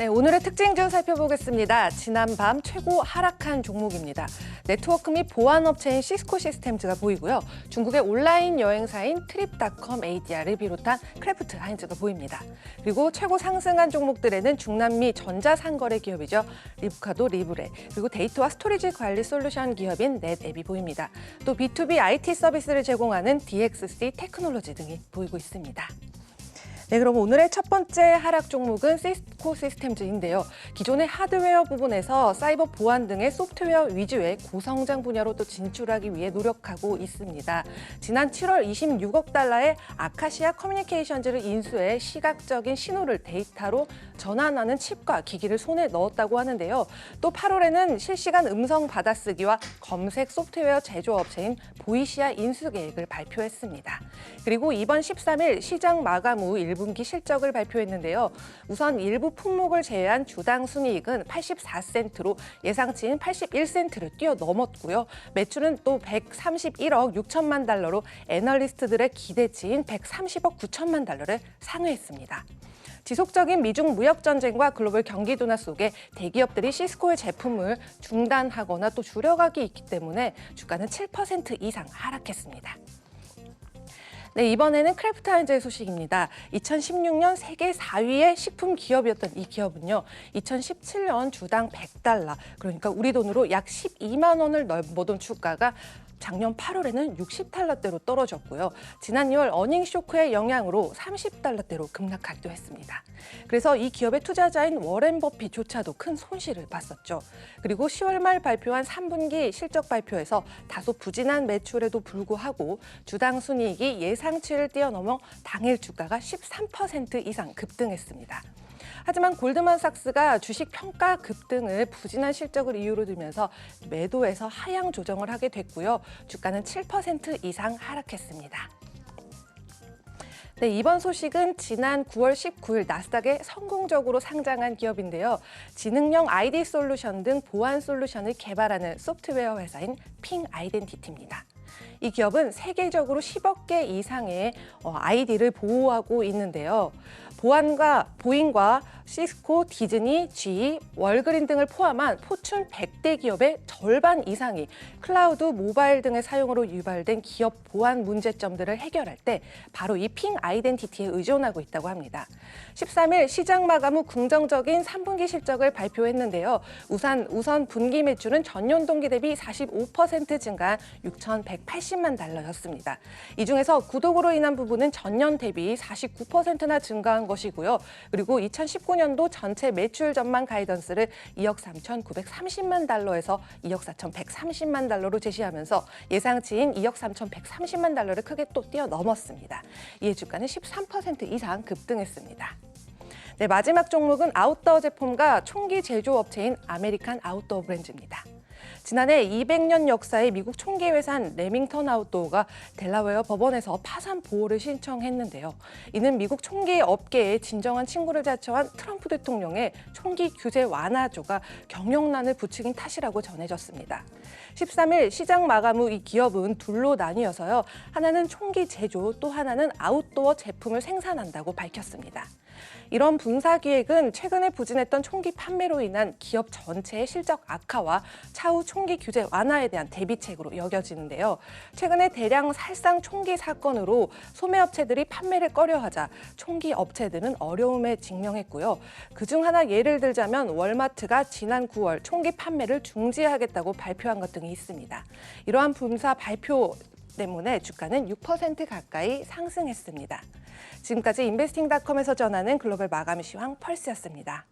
네, 오늘의 특징 중 살펴보겠습니다. 지난 밤 최고 하락한 종목입니다. 네트워크 및 보안업체인 시스코 시스템즈가 보이고요. 중국의 온라인 여행사인 트립닷컴 ADR을 비롯한 크래프트 하인즈가 보입니다. 그리고 최고 상승한 종목들에는 중남미 전자상거래 기업이죠. 리브카도 리브레, 그리고 데이터와 스토리지 관리 솔루션 기업인 넷앱이 보입니다. 또 B2B IT 서비스를 제공하는 DXC 테크놀로지 등이 보이고 있습니다. 네, 그럼 오늘의 첫 번째 하락 종목은 시스코 시스템즈인데요. 기존의 하드웨어 부분에서 사이버 보안 등의 소프트웨어 위주의 고성장 분야로 또 진출하기 위해 노력하고 있습니다. 지난 7월 26억 달러의 아카시아 커뮤니케이션즈를 인수해 시각적인 신호를 데이터로 전환하는 칩과 기기를 손에 넣었다고 하는데요. 또 8월에는 실시간 음성 받아쓰기와 검색 소프트웨어 제조업체인 보이시아 인수 계획을 발표했습니다. 그리고 이번 13일 시장 마감 후 1분기 실적을 발표했는데요. 우선 일부 품목을 제외한 주당 순이익은 84센트로 예상치인 81센트를 뛰어넘었고요. 매출은 또 131억 6천만 달러로 애널리스트들의 기대치인 130억 9천만 달러를 상회했습니다. 지속적인 미중 무역 전쟁과 글로벌 경기 둔화 속에 대기업들이 시스코의 제품을 중단하거나 또 줄여가기 있기 때문에 주가는 7% 이상 하락했습니다. 네, 이번에는 크래프트 하인즈의 소식입니다. 2016년 세계 4위의 식품 기업이었던 이 기업은요. 2017년 주당 100달러, 그러니까 우리 돈으로 약 12만 원을 넘보던 주가가 작년 8월에는 60달러대로 떨어졌고요. 지난 2월 어닝 쇼크의 영향으로 30달러대로 급락하기도 했습니다. 그래서 이 기업의 투자자인 워렌 버핏조차도 큰 손실을 봤었죠. 그리고 10월 말 발표한 3분기 실적 발표에서 다소 부진한 매출에도 불구하고 주당 순이익이 예상치를 뛰어넘어 당일 주가가 13% 이상 급등했습니다. 하지만 골드만삭스가 주식 평가 급등을 부진한 실적을 이유로 들면서 매도에서 하향 조정을 하게 됐고요. 주가는 7% 이상 하락했습니다. 네, 이번 소식은 지난 9월 19일 나스닥에 성공적으로 상장한 기업인데요. 지능형 아이디 솔루션 등 보안 솔루션을 개발하는 소프트웨어 회사인 핑 아이덴티티입니다. 이 기업은 세계적으로 10억 개 이상의 어, 아이디를 보호하고 있는데요. 보안과 보잉과 시스코, 디즈니, GE, 월그린 등을 포함한 포춘 100대 기업의 절반 이상이 클라우드, 모바일 등의 사용으로 유발된 기업 보안 문제점들을 해결할 때 바로 이 핑 아이덴티티에 의존하고 있다고 합니다. 13일 시장 마감 후 긍정적인 3분기 실적을 발표했는데요. 우선 우선 분기 매출은 전년 동기 대비 45% 증가한 6,180만 달러였습니다. 이 중에서 구독으로 인한 부분은 전년 대비 49%나 증가한 것이고요. 그리고 2019년도 전체 매출 전망 가이던스를 2억 3,930만 달러에서 2억 4,130만 달러로 제시하면서 예상치인 2억 3,130만 달러를 크게 또 뛰어넘었습니다. 이에 주가는 13% 이상 급등했습니다. 네, 마지막 종목은 아웃도어 제품과 총기 제조업체인 아메리칸 아웃도어 브랜드입니다. 지난해 200년 역사의 미국 총기 회사인 레밍턴 아웃도어가 델라웨어 법원에서 파산 보호를 신청했는데요. 이는 미국 총기 업계에 진정한 친구를 자처한 트럼프 대통령의 총기 규제 완화조가 경영난을 부추긴 탓이라고 전해졌습니다. 13일 시장 마감 후 이 기업은 둘로 나뉘어서요. 하나는 총기 제조, 또 하나는 아웃도어 제품을 생산한다고 밝혔습니다. 이런 분사 기획은 최근에 부진했던 총기 판매로 인한 기업 전체의 실적 악화와 차후 총기 규제 완화에 대한 대비책으로 여겨지는데요. 최근에 대량 살상 총기 사건으로 소매업체들이 판매를 꺼려하자 총기 업체들은 어려움에 직면했고요. 그중 하나 예를 들자면 월마트가 지난 9월 총기 판매를 중지하겠다고 발표한 것 등이 있습니다. 이러한 분사 발표 때문에 주가는 6% 가까이 상승했습니다. 지금까지 인베스팅닷컴에서 전하는 글로벌 마감 시황 펄스였습니다.